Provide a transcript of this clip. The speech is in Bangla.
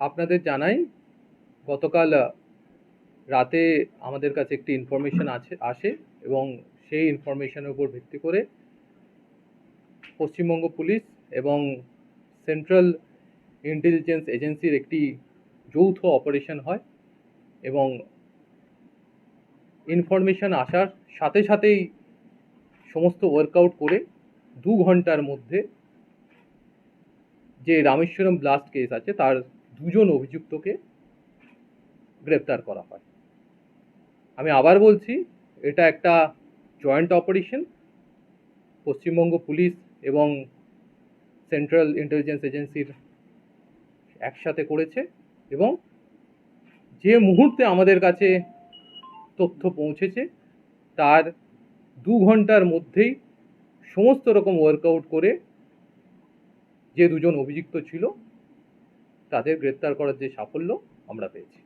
আপনাদের জানাই, গতকাল রাতে আমাদের কাছে একটি ইনফরমেশন আছে, আসে এবং সেই ইনফরমেশনের উপর ভিত্তি করে পশ্চিমবঙ্গ পুলিশ এবং সেন্ট্রাল ইন্টেলিজেন্স এজেন্সির একটি যৌথ অপারেশন হয় এবং ইনফরমেশন আসার সাথে সাথেই সমস্ত ওয়ার্কআউট করে দু ঘণ্টার মধ্যে যে রামেশ্বরম ব্লাস্ট কেস আছে, তার দুজন অভিযুক্তকে গ্রেপ্তার করা হয়। আমি আবার বলছি, এটা একটা জয়েন্ট অপারেশন। পশ্চিমবঙ্গ পুলিশ এবং সেন্ট্রাল ইন্টেলিজেন্স এজেন্সির একসাথে করেছে এবং যে মুহূর্তে আমাদের কাছে তথ্য পৌঁছেছে, তার দু ঘণ্টার মধ্যেই সমস্ত রকম ওয়ার্কআউট করে যে দুজন অভিযুক্ত ছিল তাদের গ্রেপ্তার করার যে সাফল্য আমরা পেয়েছি।